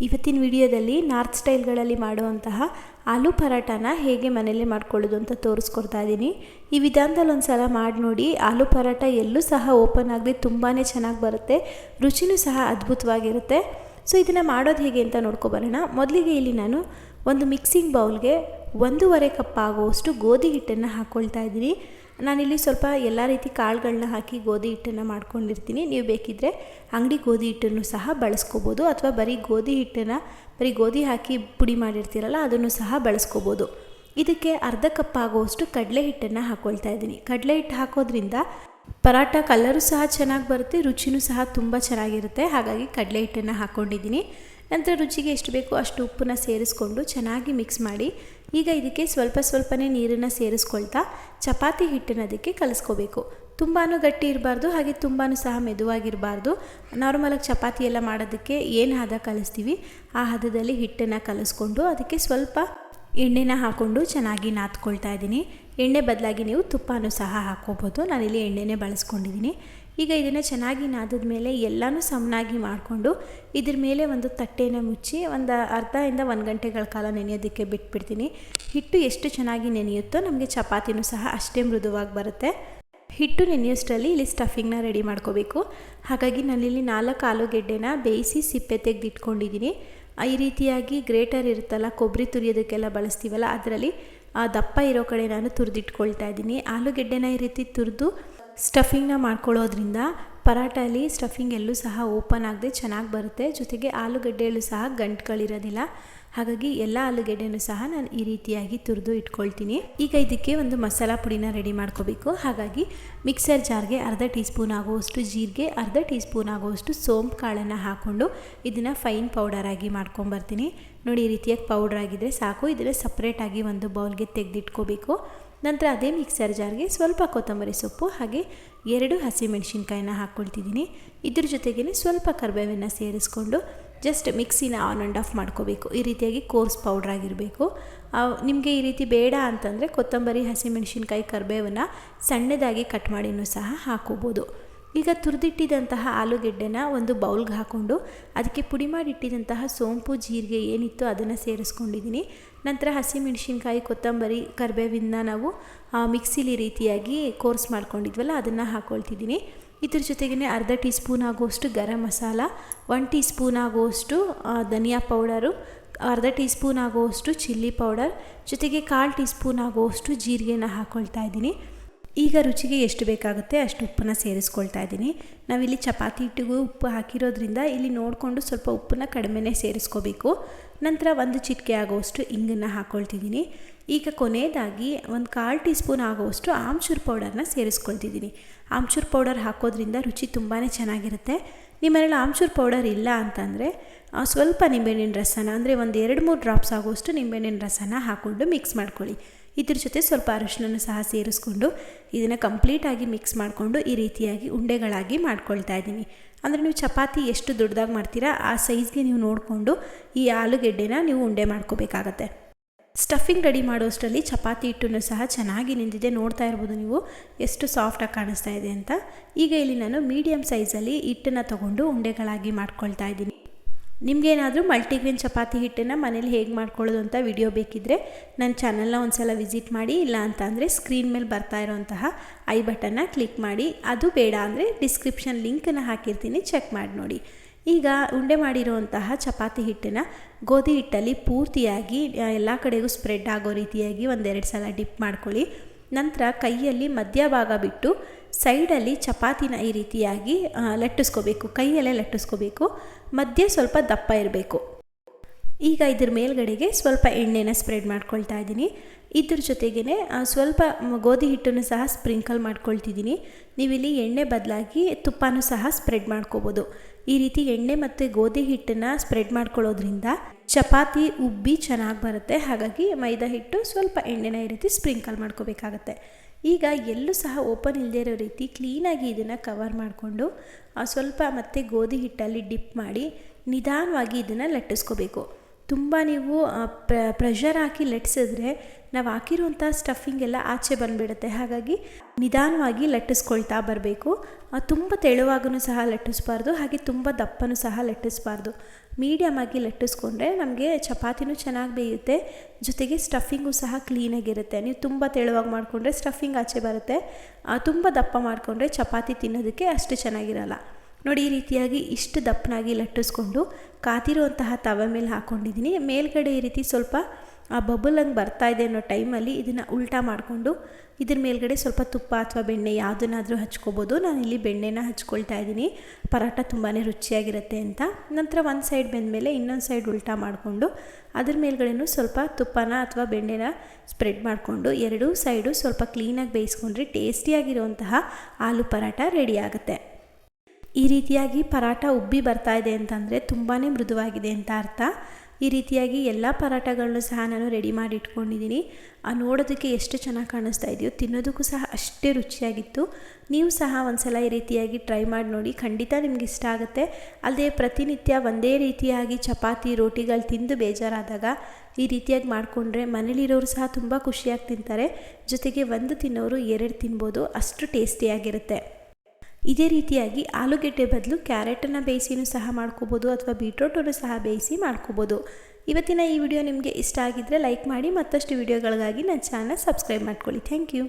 ಇವತ್ತಿನ ವಿಡಿಯೋದಲ್ಲಿ ನಾರ್ತ್ ಸ್ಟೈಲ್ಗಳಲ್ಲಿ ಮಾಡುವಂತಹ ಆಲೂ ಪರಾಟನ ಹೇಗೆ ಮನೆಯಲ್ಲೇ ಮಾಡ್ಕೊಳ್ಳೋದು ಅಂತ ತೋರಿಸ್ಕೊಡ್ತಾ ಇದ್ದೀನಿ. ಈ ವಿಧಾನದಲ್ಲಿ ಒಂದು ಸಲ ಮಾಡಿ ನೋಡಿ, ಆಲೂ ಪರಾಟ ಎಲ್ಲೂ ಸಹ ಓಪನ್ ಆಗದೆ ತುಂಬಾ ಚೆನ್ನಾಗಿ ಬರುತ್ತೆ, ರುಚಿನೂ ಸಹ ಅದ್ಭುತವಾಗಿರುತ್ತೆ. ಸೊ, ಇದನ್ನು ಮಾಡೋದು ಹೇಗೆ ಅಂತ ನೋಡ್ಕೊಬರೋಣ ಮೊದಲಿಗೆ ಇಲ್ಲಿ ನಾನು ಒಂದು ಮಿಕ್ಸಿಂಗ್ ಬೌಲ್ಗೆ ಒಂದೂವರೆ ಕಪ್ ಆಗುವಷ್ಟು ಗೋಧಿ ಹಿಟ್ಟನ್ನು ಹಾಕ್ಕೊಳ್ತಾ ಇದ್ದೀನಿ. ನಾನಿಲ್ಲಿ ಸ್ವಲ್ಪ ಎಲ್ಲ ರೀತಿ ಕಾಳುಗಳನ್ನ ಹಾಕಿ ಗೋಧಿ ಹಿಟ್ಟನ್ನು ಮಾಡ್ಕೊಂಡಿರ್ತೀನಿ. ನೀವು ಬೇಕಿದ್ದರೆ ಅಂಗಡಿ ಗೋಧಿ ಹಿಟ್ಟನ್ನು ಸಹ ಬಳಸ್ಕೋಬೋದು. ಅಥವಾ ಬರೀ ಗೋಧಿ ಹಿಟ್ಟನ್ನು ಬರೀ ಗೋಧಿ ಹಾಕಿ ಪುಡಿ ಮಾಡಿರ್ತೀರಲ್ಲ, ಅದನ್ನು ಸಹ ಬಳಸ್ಕೋಬೋದು. ಇದಕ್ಕೆ ಅರ್ಧ ಕಪ್ ಆಗುವಷ್ಟು ಕಡಲೆ ಹಿಟ್ಟನ್ನು ಹಾಕ್ಕೊಳ್ತಾ ಇದ್ದೀನಿ. ಕಡಲೆ ಹಿಟ್ಟು ಹಾಕೋದ್ರಿಂದ ಪರಾಟ ಕಲರು ಸಹ ಚೆನ್ನಾಗಿ ಬರುತ್ತೆ, ರುಚಿನೂ ಸಹ ತುಂಬ ಚೆನ್ನಾಗಿರುತ್ತೆ. ಹಾಗಾಗಿ ಕಡಲೆ ಹಿಟ್ಟನ್ನು ಹಾಕ್ಕೊಂಡಿದ್ದೀನಿ ನಂತರ ರುಚಿಗೆ ಎಷ್ಟು ಬೇಕೋ ಅಷ್ಟು ಉಪ್ಪನ್ನು ಸೇರಿಸ್ಕೊಂಡು ಚೆನ್ನಾಗಿ ಮಿಕ್ಸ್ ಮಾಡಿ, ಈಗ ಇದಕ್ಕೆ ಸ್ವಲ್ಪ ಸ್ವಲ್ಪನೇ ನೀರನ್ನು ಸೇರಿಸ್ಕೊಳ್ತಾ ಚಪಾತಿ ಹಿಟ್ಟನ್ನು ಅದಕ್ಕೆ ಕಲಿಸ್ಕೋಬೇಕು. ತುಂಬಾ ಗಟ್ಟಿ ಇರಬಾರ್ದು, ಹಾಗೆ ತುಂಬಾ ಸಹ ಮೆದುವಾಗಿರಬಾರ್ದು. ನಾರ್ಮಲಾಗಿ ಚಪಾತಿ ಎಲ್ಲ ಮಾಡೋದಕ್ಕೆ ಏನು ಹದ ಕಲಿಸ್ತೀವಿ, ಆ ಹದದಲ್ಲಿ ಹಿಟ್ಟನ್ನು ಕಲಿಸ್ಕೊಂಡು ಅದಕ್ಕೆ ಸ್ವಲ್ಪ ಎಣ್ಣೆನ ಹಾಕ್ಕೊಂಡು ಚೆನ್ನಾಗಿ ನಾದ್ಕೊಳ್ತಾ ಇದ್ದೀನಿ. ಎಣ್ಣೆ ಬದಲಾಗಿ ನೀವು ತುಪ್ಪನೂ ಸಹ ಹಾಕ್ಕೋಬೋದು. ನಾನಿಲ್ಲಿ ಎಣ್ಣೆನೇ ಬಳಸ್ಕೊಂಡಿದ್ದೀನಿ. ಈಗ ಇದನ್ನು ಚೆನ್ನಾಗಿ ನಾದಿದ ಮೇಲೆ ಎಲ್ಲನೂ ಸಮನಾಗಿ ಮಾಡಿಕೊಂಡು ಇದ್ರ ಮೇಲೆ ಒಂದು ತಟ್ಟೆನ ಮುಚ್ಚಿ ಒಂದು ಅರ್ಧದಿಂದ ಒಂದು ಗಂಟೆಗಳ ಕಾಲ ನೆನೆಯೋದಕ್ಕೆ ಬಿಟ್ಬಿಡ್ತೀನಿ. ಹಿಟ್ಟು ಎಷ್ಟು ಚೆನ್ನಾಗಿ ನೆನೆಯುತ್ತೋ ನಮಗೆ ಚಪಾತಿನೂ ಸಹ ಅಷ್ಟೇ ಮೃದುವಾಗಿ ಬರುತ್ತೆ. ಹಿಟ್ಟು ನೆನೆಯೋಷ್ಟರಲ್ಲಿ ಇಲ್ಲಿ ಸ್ಟಫಿಂಗ್ನ ರೆಡಿ ಮಾಡ್ಕೋಬೇಕು. ಹಾಗಾಗಿ ನಾನಿಲ್ಲಿ ನಾಲ್ಕು ಆಲೂಗೆಡ್ಡೆನ ಬೇಯಿಸಿ ಸಿಪ್ಪೆ ತೆಗೆದಿಟ್ಕೊಂಡಿದ್ದೀನಿ ಈ ರೀತಿಯಾಗಿ ಗ್ರೇಟರ್ ಇರುತ್ತಲ್ಲ ಕೊಬ್ಬರಿ ತುರಿಯೋದಕ್ಕೆಲ್ಲ ಬಳಸ್ತೀವಲ್ಲ, ಅದರಲ್ಲಿ ದಪ್ಪ ಇರೋ ಕಡೆ ನಾನು ತುರಿದಿಟ್ಕೊಳ್ತಾ ಇದ್ದೀನಿ. ಆಲೂಗೆಡ್ಡೆನ ಈ ರೀತಿ ತುರಿದು ಸ್ಟಫಿಂಗ್ನ ಮಾಡ್ಕೊಳ್ಳೋದ್ರಿಂದ ಪರಾಟಲ್ಲಿ ಸ್ಟಫಿಂಗ್ ಎಲ್ಲೂ ಸಹ ಓಪನ್ ಆಗದೆ ಚೆನ್ನಾಗಿ ಬರುತ್ತೆ. ಜೊತೆಗೆ ಆಲೂಗಡ್ಡೆಯಲ್ಲೂ ಸಹ ಗಂಟುಗಳಿರೋದಿಲ್ಲ. ಹಾಗಾಗಿ ಎಲ್ಲ ಆಲೂಗೆಡ್ಡೆನೂ ಸಹ ನಾನು ಈ ರೀತಿಯಾಗಿ ತುರಿದು ಇಟ್ಕೊಳ್ತೀನಿ. ಈಗ ಇದಕ್ಕೆ ಒಂದು ಮಸಾಲ ಪುಡಿನ ರೆಡಿ ಮಾಡ್ಕೋಬೇಕು. ಹಾಗಾಗಿ ಮಿಕ್ಸರ್ ಜಾರ್ಗೆ ಅರ್ಧ ಟೀ ಸ್ಪೂನ್ ಆಗುವಷ್ಟು ಜೀರಿಗೆ, ಅರ್ಧ ಟೀ ಸ್ಪೂನ್ ಆಗುವಷ್ಟು ಸೋಂಪು ಕಾಳನ್ನು ಹಾಕ್ಕೊಂಡು ಇದನ್ನು ಫೈನ್ ಪೌಡರ್ ಆಗಿ ಮಾಡ್ಕೊಂಬರ್ತೀನಿ. ನೋಡಿ, ಈ ರೀತಿಯಾಗಿ ಪೌಡರ್ ಆಗಿದ್ದರೆ ಸಾಕು. ಇದನ್ನು ಸಪ್ರೇಟಾಗಿ ಒಂದು ಬೌಲ್ಗೆ ತೆಗೆದಿಟ್ಕೋಬೇಕು. ನಂತರ ಅದೇ ಮಿಕ್ಸರ್ ಜಾರ್ಗೆ ಸ್ವಲ್ಪ ಕೊತ್ತಂಬರಿ ಸೊಪ್ಪು ಹಾಗೆ ಎರಡು ಹಸಿಮೆಣಸಿನ್ಕಾಯಿನ ಹಾಕ್ಕೊಳ್ತಿದ್ದೀನಿ. ಇದ್ರ ಜೊತೆಗೇ ಸ್ವಲ್ಪ ಕರಿಬೇವನ್ನು ಸೇರಿಸ್ಕೊಂಡು ಜಸ್ಟ್ ಮಿಕ್ಸಿನ ಆನ್ ಆ್ಯಂಡ್ ಆಫ್ ಮಾಡ್ಕೋಬೇಕು. ಈ ರೀತಿಯಾಗಿ ಕೋರ್ಸ್ ಪೌಡ್ರ್ ಆಗಿರಬೇಕು. ನಿಮಗೆ ಈ ರೀತಿ ಬೇಡ ಅಂತಂದರೆ ಕೊತ್ತಂಬರಿ, ಹಸಿಮೆಣಸಿನ್ಕಾಯಿ, ಕರಿಬೇವನ್ನು ಸಣ್ಣದಾಗಿ ಕಟ್ ಮಾಡಿನೂ ಸಹ ಹಾಕೋಬೋದು ಈಗ ತುರಿದಿಟ್ಟಿದಂತಹ ಆಲೂಗೆಡ್ಡೆನ ಒಂದು ಬೌಲ್ಗೆ ಹಾಕ್ಕೊಂಡು ಅದಕ್ಕೆ ಪುಡಿ ಮಾಡಿಟ್ಟಿದಂತಹ ಸೋಂಪು, ಜೀರಿಗೆ ಏನಿತ್ತು ಅದನ್ನು ಸೇರಿಸ್ಕೊಂಡಿದ್ದೀನಿ. ನಂತರ ಹಸಿಮೆಣಸಿನ್ಕಾಯಿ, ಕೊತ್ತಂಬರಿ ಕರಿಬೇವಿನ ನಾವು ಮಿಕ್ಸಿಲಿ ರೀತಿಯಾಗಿ ಕೋರ್ಸ್ ಮಾಡ್ಕೊಂಡಿದ್ವಲ್ಲ, ಅದನ್ನು ಹಾಕ್ಕೊಳ್ತಿದ್ದೀನಿ ಇದ್ರ ಜೊತೆಗೇ ಅರ್ಧ ಟೀ ಸ್ಪೂನ್ ಆಗುವಷ್ಟು garam masala one teaspoon ಆಗುವಷ್ಟು ಧನಿಯಾ ಪೌಡರು, ಅರ್ಧ ಟೀ ಸ್ಪೂನ್ ಆಗುವಷ್ಟು ಚಿಲ್ಲಿ ಪೌಡರ್, ಜೊತೆಗೆ ಕಾಲು ಟೀ ಸ್ಪೂನ್ ಆಗುವಷ್ಟು ಜೀರಿಗೆನ ಹಾಕ್ಕೊಳ್ತಾ ಇದ್ದೀನಿ. ಈಗ ರುಚಿಗೆ ಎಷ್ಟು ಬೇಕಾಗುತ್ತೆ ಅಷ್ಟು ಉಪ್ಪನ್ನು ಸೇರಿಸ್ಕೊಳ್ತಾ ಇದ್ದೀನಿ. ನಾವಿಲ್ಲಿ ಚಪಾತಿ ಹಿಟ್ಟಿಗೂ ಉಪ್ಪು ಹಾಕಿರೋದ್ರಿಂದ ಇಲ್ಲಿ ನೋಡಿಕೊಂಡು ಸ್ವಲ್ಪ ಉಪ್ಪನ್ನು ಕಡಿಮೆನೇ ಸೇರಿಸ್ಕೋಬೇಕು. ನಂತರ ಒಂದು ಚಿಟಿಕೆ ಆಗೋವಷ್ಟು ಇಂಗನ್ನು ಹಾಕ್ಕೊಳ್ತಿದ್ದೀನಿ ಈಗ ಕೊನೆಯದಾಗಿ ಒಂದು ಕಾಲು ಟೀ ಸ್ಪೂನ್ ಆಗುವಷ್ಟು ಆಮ್ಚೂರ್ ಪೌಡರ್ನ ಸೇರಿಸ್ಕೊಳ್ತಿದ್ದೀನಿ. ಆಮ್ಚೂರ್ ಪೌಡರ್ ಹಾಕೋದ್ರಿಂದ ರುಚಿ ತುಂಬಾ ಚೆನ್ನಾಗಿರುತ್ತೆ. ನಿಮ್ಮನೇಲಿ ಆಮ್ಚೂರ್ ಪೌಡರ್ ಇಲ್ಲ ಅಂತಂದರೆ ಸ್ವಲ್ಪ ನಿಂಬೆಹಣ್ಣಿನ ರಸನ, ಅಂದರೆ ಒಂದು ಎರಡು ಮೂರು ಡ್ರಾಪ್ಸ್ ಆಗುವಷ್ಟು ನಿಂಬೆಹಣ್ಣಿನ ರಸನ ಹಾಕ್ಕೊಂಡು ಮಿಕ್ಸ್ ಮಾಡ್ಕೊಳ್ಳಿ. ಇದ್ರ ಜೊತೆ ಸ್ವಲ್ಪ ಅರಶಿನ ಸಹ ಸೇರಿಸ್ಕೊಂಡು ಇದನ್ನು ಕಂಪ್ಲೀಟಾಗಿ ಮಿಕ್ಸ್ ಮಾಡಿಕೊಂಡು ಈ ರೀತಿಯಾಗಿ ಉಂಡೆಗಳಾಗಿ ಮಾಡ್ಕೊಳ್ತಾ ಇದ್ದೀನಿ. ಅಂದರೆ ನೀವು ಚಪಾತಿ ಎಷ್ಟು ದೊಡ್ಡದಾಗಿ ಮಾಡ್ತೀರಾ, ಆ ಸೈಜ್ಗೆ ನೀವು ನೋಡಿಕೊಂಡು ಈ ಆಲೂಗೆಡ್ಡೆನ ನೀವು ಉಂಡೆ ಮಾಡ್ಕೋಬೇಕಾಗತ್ತೆ. ಸ್ಟಫಿಂಗ್ ರೆಡಿ ಮಾಡೋಷ್ಟರಲ್ಲಿ ಚಪಾತಿ ಹಿಟ್ಟನ್ನು ಸಹ ಚೆನ್ನಾಗಿ ನಿಂತಿದೆ. ನೋಡ್ತಾ ಇರ್ಬೋದು ನೀವು ಎಷ್ಟು ಸಾಫ್ಟಾಗಿ ಕಾಣಿಸ್ತಾ ಇದೆ ಅಂತ. ಈಗ ಇಲ್ಲಿ ನಾನು ಮೀಡಿಯಮ್ ಸೈಜಲ್ಲಿ ಹಿಟ್ಟನ್ನು ತಗೊಂಡು ಉಂಡೆಗಳಾಗಿ ಮಾಡ್ಕೊಳ್ತಾ ಇದ್ದೀನಿ. ನಿಮಗೇನಾದರೂ ಮಲ್ಟಿಗ್ರೀನ್ ಚಪಾತಿ ಹಿಟ್ಟನ್ನು ಮನೇಲಿ ಹೇಗೆ ಮಾಡ್ಕೊಳ್ಳೋದು ಅಂತ ವಿಡಿಯೋ ಬೇಕಿದ್ದರೆ ನನ್ನ ಚಾನಲ್ನ ಒಂದು ಸಲ ವಿಸಿಟ್ ಮಾಡಿ, ಇಲ್ಲ ಅಂತ ಅಂದರೆ ಸ್ಕ್ರೀನ್ ಮೇಲೆ ಬರ್ತಾ ಇರೋಂತಹ ಐ ಬಟನ್ನ ಕ್ಲಿಕ್ ಮಾಡಿ. ಅದು ಬೇಡ ಅಂದರೆ ಡಿಸ್ಕ್ರಿಪ್ಷನ್ ಲಿಂಕನ್ನು ಹಾಕಿರ್ತೀನಿ, ಚೆಕ್ ಮಾಡಿ ನೋಡಿ. ಈಗ ಉಂಡೆ ಮಾಡಿರುವಂತಹ ಚಪಾತಿ ಹಿಟ್ಟನ್ನು ಗೋಧಿ ಹಿಟ್ಟಲ್ಲಿ ಪೂರ್ತಿಯಾಗಿ ಎಲ್ಲ ಕಡೆಗೂ ಸ್ಪ್ರೆಡ್ ಆಗೋ ರೀತಿಯಾಗಿ ಒಂದೆರಡು ಸಲ ಡಿಪ್ ಮಾಡ್ಕೊಳ್ಳಿ. ನಂತರ ಕೈಯಲ್ಲಿ ಮಧ್ಯಭಾಗ ಬಿಟ್ಟು ಸೈಡಲ್ಲಿ ಚಪಾತಿನ ಈ ರೀತಿಯಾಗಿ ಲಟ್ಟಿಸ್ಕೋಬೇಕು. ಕೈಯಲ್ಲೇ ಲಟ್ಟಿಸ್ಕೋಬೇಕು. ಮಧ್ಯೆ ಸ್ವಲ್ಪ ದಪ್ಪ ಇರಬೇಕು. ಈಗ ಇದ್ರ ಮೇಲ್ಗಡೆಗೆ ಸ್ವಲ್ಪ ಎಣ್ಣೆನ ಸ್ಪ್ರೆಡ್ ಮಾಡ್ಕೊಳ್ತಾ ಇದ್ದೀನಿ. ಇದ್ರ ಜೊತೆಗೇ ಸ್ವಲ್ಪ ಗೋಧಿ ಹಿಟ್ಟನ್ನು ಸಹ ಸ್ಪ್ರಿಂಕಲ್ ಮಾಡ್ಕೊಳ್ತಿದ್ದೀನಿ. ನೀವಿಲ್ಲಿ ಎಣ್ಣೆ ಬದಲಾಗಿ ತುಪ್ಪನೂ ಸಹ ಸ್ಪ್ರೆಡ್ ಮಾಡ್ಕೋಬೋದು. ಈ ರೀತಿ ಎಣ್ಣೆ ಮತ್ತು ಗೋಧಿ ಹಿಟ್ಟನ್ನು ಸ್ಪ್ರೆಡ್ ಮಾಡ್ಕೊಳ್ಳೋದ್ರಿಂದ ಚಪಾತಿ ಉಬ್ಬಿ ಚೆನ್ನಾಗಿ ಬರುತ್ತೆ. ಹಾಗಾಗಿ ಮೈದಾ ಹಿಟ್ಟು ಸ್ವಲ್ಪ ಎಣ್ಣೆನ ಈ ರೀತಿ ಸ್ಪ್ರಿಂಕಲ್ ಮಾಡ್ಕೋಬೇಕಾಗತ್ತೆ. ಈಗ ಎಲ್ಲೂ ಸಹ ಓಪನ್ ಇಲ್ಲದೇ ಇರೋ ರೀತಿ ಕ್ಲೀನಾಗಿ ಇದನ್ನು ಕವರ್ ಮಾಡಿಕೊಂಡು ಸ್ವಲ್ಪ ಮತ್ತೆ ಗೋಧಿ ಹಿಟ್ಟಲ್ಲಿ ಡಿಪ್ ಮಾಡಿ ನಿಧಾನವಾಗಿ ಇದನ್ನು ಲಟ್ಟಿಸ್ಕೋಬೇಕು. ತುಂಬ ನೀವು ಪ್ರೆಷರ್ ಹಾಕಿ ಲಟ್ಟಿಸಿದ್ರೆ ನಾವು ಹಾಕಿರುವಂಥ ಸ್ಟಫಿಂಗ್ ಎಲ್ಲ ಆಚೆ ಬಂದುಬಿಡುತ್ತೆ. ಹಾಗಾಗಿ ನಿಧಾನವಾಗಿ ಲಟ್ಟಿಸ್ಕೊಳ್ತಾ ಬರಬೇಕು. ತುಂಬ ತೆಳುವಾಗೂ ಸಹ ಲಟ್ಟಿಸ್ಬಾರ್ದು, ಹಾಗೆ ತುಂಬ ದಪ್ಪನೂ ಸಹ ಲಟ್ಟಿಸ್ಬಾರ್ದು. ಮೀಡಿಯಮ್ ಆಗಿ ಲಟ್ಟಿಸ್ಕೊಂಡ್ರೆ ನಮಗೆ ಚಪಾತಿನೂ ಚೆನ್ನಾಗಿ ಬೇಯುತ್ತೆ, ಜೊತೆಗೆ ಸ್ಟಫಿಂಗು ಸಹ ಕ್ಲೀನಾಗಿರುತ್ತೆ ನೀವು ತುಂಬ ತೆಳುವಾಗಿ ಮಾಡಿಕೊಂಡ್ರೆ ಸ್ಟಫಿಂಗ್ ಆಚೆ ಬರುತ್ತೆ. ತುಂಬ ದಪ್ಪ ಮಾಡಿಕೊಂಡ್ರೆ ಚಪಾತಿ ತಿನ್ನೋದಕ್ಕೆ ಅಷ್ಟು ಚೆನ್ನಾಗಿರಲ್ಲ. ನೋಡಿ, ಈ ರೀತಿಯಾಗಿ ಇಷ್ಟು ದಪ್ಪನಾಗಿ ಲಟ್ಟಿಸ್ಕೊಂಡು ಕಾತಿರುವಂತಹ ತವೆ ಮೇಲೆ ಹಾಕ್ಕೊಂಡಿದ್ದೀನಿ ಮೇಲ್ಗಡೆ ಈ ರೀತಿ ಸ್ವಲ್ಪ ಆ ಬಬಲ್ ಹಂಗೆ ಬರ್ತಾ ಇದೆ ಅನ್ನೋ ಟೈಮಲ್ಲಿ ಇದನ್ನು ಉಲ್ಟಾ ಮಾಡಿಕೊಂಡು ಇದ್ರ ಮೇಲ್ಗಡೆ ಸ್ವಲ್ಪ ತುಪ್ಪ ಅಥವಾ ಬೆಣ್ಣೆ ಯಾವುದನ್ನಾದರೂ ಹಚ್ಕೋಬೋದು. ಇಲ್ಲಿ ಬೆಣ್ಣೆನ ಹಚ್ಕೊಳ್ತಾ ಇದ್ದೀನಿ. ಪರಾಟ ತುಂಬಾ ರುಚಿಯಾಗಿರುತ್ತೆ ಅಂತ. ನಂತರ ಒಂದು ಸೈಡ್ ಬೆಂದ ಮೇಲೆ ಇನ್ನೊಂದು ಸೈಡ್ ಉಲ್ಟಾ ಮಾಡಿಕೊಂಡು ಅದ್ರ ಮೇಲ್ಗಡೆನೂ ಸ್ವಲ್ಪ ತುಪ್ಪನ ಅಥವಾ ಬೆಣ್ಣೆನ ಸ್ಪ್ರೆಡ್ ಮಾಡಿಕೊಂಡು ಎರಡೂ ಸೈಡು ಸ್ವಲ್ಪ ಕ್ಲೀನಾಗಿ ಬೇಯಿಸ್ಕೊಂಡ್ರೆ ಟೇಸ್ಟಿಯಾಗಿರುವಂತಹ ಆಲೂ ಪರಾಟ ರೆಡಿ ಆಗುತ್ತೆ. ಈ ರೀತಿಯಾಗಿ ಪರಾಟ ಉಬ್ಬಿ ಬರ್ತಾ ಇದೆ ಅಂತಂದರೆ ತುಂಬಾ ಮೃದುವಾಗಿದೆ ಅಂತ ಅರ್ಥ. ಈ ರೀತಿಯಾಗಿ ಎಲ್ಲ ಪರಾಟಗಳನ್ನು ಸಹ ನಾನು ರೆಡಿ ಮಾಡಿ ಇಟ್ಕೊಂಡಿದ್ದೀನಿ ಆ ನೋಡೋದಕ್ಕೆ ಎಷ್ಟು ಚೆನ್ನಾಗಿ ಕಾಣಿಸ್ತಾ ಇದೆಯೋ, ತಿನ್ನೋದಕ್ಕೂ ಸಹ ಅಷ್ಟೇ ರುಚಿಯಾಗಿತ್ತು. ನೀವು ಸಹ ಒಂದ್ಸಲ ಈ ರೀತಿಯಾಗಿ ಟ್ರೈ ಮಾಡಿ ನೋಡಿ, ಖಂಡಿತ ನಿಮ್ಗೆ ಇಷ್ಟ ಆಗುತ್ತೆ. ಅಲ್ಲದೆ ಪ್ರತಿನಿತ್ಯ ಒಂದೇ ರೀತಿಯಾಗಿ ಚಪಾತಿ, ರೋಟಿಗಳು ತಿಂದು ಬೇಜಾರಾದಾಗ ಈ ರೀತಿಯಾಗಿ ಮಾಡಿಕೊಂಡ್ರೆ ಮನೇಲಿರೋರು ಸಹ ತುಂಬ ಖುಷಿಯಾಗಿ ತಿಂತಾರೆ. ಜೊತೆಗೆ ಒಂದು ತಿನ್ನೋರು ಎರಡು ತಿನ್ಬೋದು, ಅಷ್ಟು ಟೇಸ್ಟಿಯಾಗಿರುತ್ತೆ. ಇದೇ ರೀತಿಯಾಗಿ ಆಲೂಗೆಡ್ಡೆ ಬದಲು ಕ್ಯಾರೆಟನ್ನು ಬೇಯಿಸಿನೂ ಸಹ ಮಾಡ್ಕೋಬೋದು ಅಥವಾ ಬೀಟ್ರೋಟನ್ನು ಸಹ ಬೇಯಿಸಿ ಮಾಡ್ಕೋಬೋದು. ಇವತ್ತಿನ ಈ ವಿಡಿಯೋ ನಿಮಗೆ ಇಷ್ಟ ಆಗಿದ್ದರೆ ಲೈಕ್ ಮಾಡಿ ಮತ್ತಷ್ಟು ವಿಡಿಯೋಗಳಿಗಾಗಿ ನನ್ನ ಚಾನಲ್ ಸಬ್ಸ್ಕ್ರೈಬ್ ಮಾಡ್ಕೊಳ್ಳಿ. Thank you.